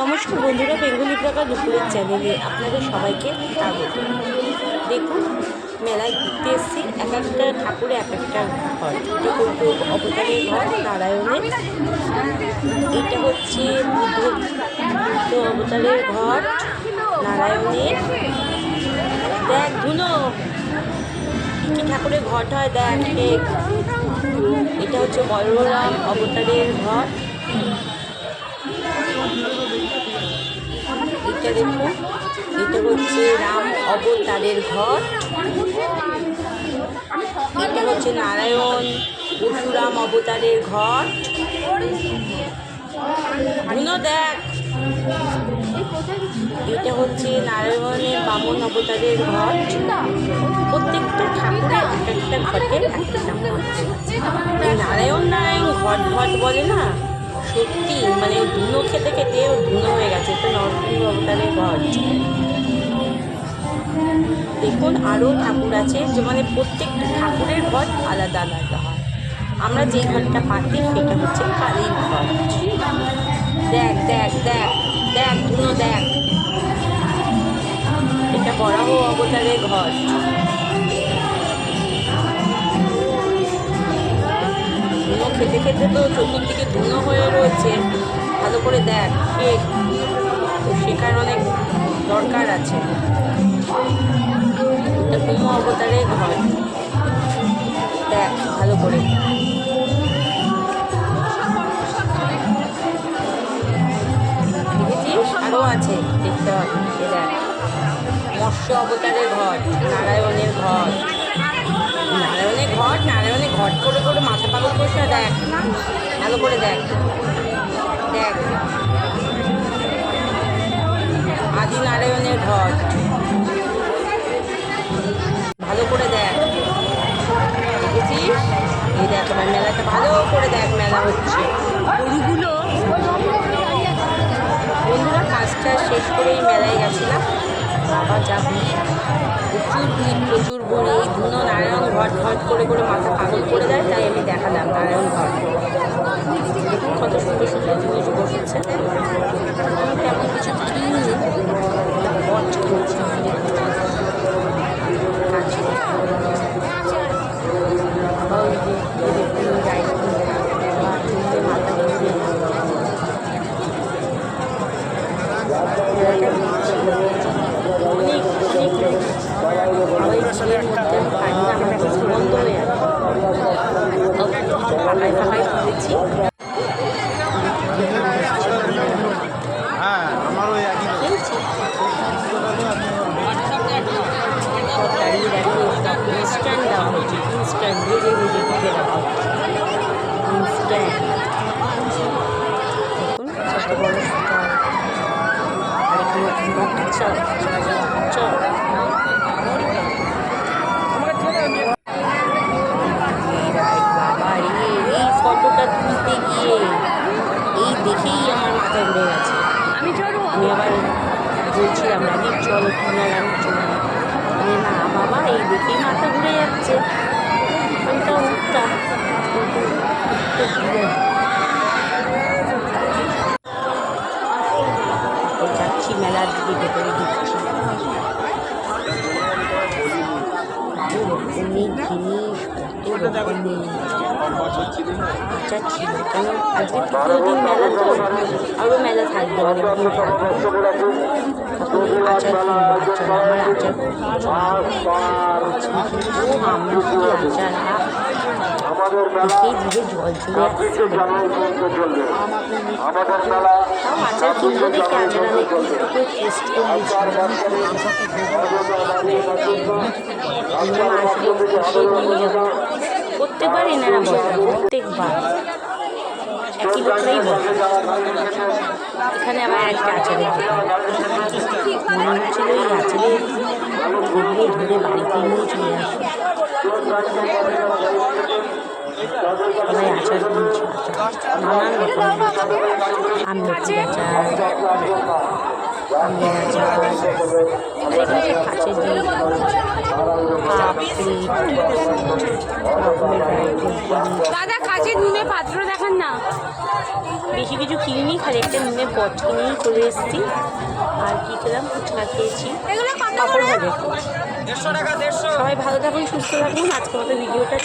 নমস্কার বন্ধুরা, বেঙ্গলি প্রকার দুপুরের চ্যানেলে আপনাদের সবাইকে স্বাগত। দেখুন, মেলায় ঘুরতে এসেছি, এক একটা ঠাকুরে এক একটা ঘর। এটা কিন্তু অবতারের ঘর, নারায়ণের। এটা হচ্ছে বুদ্ধ অবতারের ঘর, নারায়ণের। দেখ ধুনো কি ঠাকুরের ঘট হয় দেখ। এটা হচ্ছে বলরাম অবতারের ঘর। দেখুন এটা হচ্ছে রাম অবতারের ঘর। এটা হচ্ছে নারায়ণ পরশুরাম অবতারের ঘর। দেখ। এটা হচ্ছে নারায়ণের বামন অবতারের ঘর। প্রত্যেকটা ঠাকুরের এক একটা একটা ঘট নারায়ণ নারায়ণ ঘট ঘট বলে না? সত্যি মানে ধুনো খেতে খেতে ও ধুনো হয়ে গেছে তো নরসিংহ অবতারের ঘট দেখুন আরও ঠাকুর আছে, যে মানে প্রত্যেকটা ঠাকুরের ঘর আলাদা আলাদা হয়। আমরা যে ঘরটা পাতি সেটা হচ্ছে কালীর ঘর। দেখ দেখ দেখ দেখ, ধুনো দেখ। এটা বরাহ অবতারের ঘর। খেতে খেতে তো চতুর্দিকে ধুনো হয়ে রয়েছে। ভালো করে দেখ তো শেখার অনেক দরকার আছে। কুমো অবতারের ঘর। দেখ, ভালো করে। আরও আছে, দেখতে হবে। দেখ, মৎস্য অবতারের ঘর, নারায়ণের ঘর। ঘট নারায়ণের ঘট করে করে মাথা পাগল করছে না দেখ, ভালো করে দেখ দেখ। আদি নারায়ণের ঘট। ভালো করে দেখ। এই দেখ, এবার মেলাটা ভালো করে দেখ, মেলা হচ্ছে। গরুগুলো, বন্ধুরা, কাজটা শেষ করেই মেলায় গেছিলাম। বাবা যা ভিড় প্রচুর ভিড়, প্রচুর ধুনো, নারায়ণ ঘট ঘট করে করে মাথা পাগল করে দেয়, তাই আমি দেখালাম নারায়ণ ঘট দেখুন কত সুন্দর সুন্দর জিনিস বসেছে আমি তেমন কিছু কিনিনি ঘট কিনছি কাছে বাবা ওই যে ওই দেখুন গাড়ি মাথা ঘুরে অনেক অনেক লোক আবার এই ছেলের মধ্যে পানি আমার কাছে বন্ধ হয়ে আছে ফাঁকায় ফাঁকায় তুলেছি হ্যাঁ আমারও একই খেলছি সব দাঁড়িয়ে দাঁড়িয়ে সব ইনস্ট্যান্ট দেওয়া হচ্ছে ইনস্ট্যান্ট ভেজে ভেজে ভেজে দেওয়া হচ্ছে ইনস্ট্যান্ট দেখুন কত বড় স্টল আর এখানে মোটা চপ চপ বাবা রে এই ফটোটা তুলতে গিয়ে এই দেখেই আমার মাথা ঘুরে গেছে আমি আমি আবার বলছিলাম রাগির চলো কিনা রাগির চলো। না বাবা এই দেখেই মাথা ঘুরে যাচ্ছে ওইটা উঠতাম কিন্তু উঠতে অনেক জিনিস কত রকমের আচ্ছা ছিল কারণ আজকে দিন মেলা তো আরও মেলা থাকবে অনেক দিন থাকবে তখন আচার কিনবো আচার আমার আচার খুব পছন্দ। ও আমরা কি আচার দেখেই জিভে জল চলে আসছে তাও আচার টেস্ট আসলে প্রত্যেকবার এনারা বসে প্রত্যেকবার একই বসে এখানে আবার একটা আচারের দোকান মনে হচ্ছিল এই ধরে বাড়িতে নিয়ে চলে দাদা কাঁচের নুনে পাত্র দেখান না বেশি কিছু কিনিনি খালি একটা নুনের পট কিনেই চলে এসেছি। আর কি খেলাম? ফুচকা খেয়েছি। পাপড় ভাজা। সবাই ভালো থাকুন সুস্থ থাকুন। আজকে মতো ভিডিওটা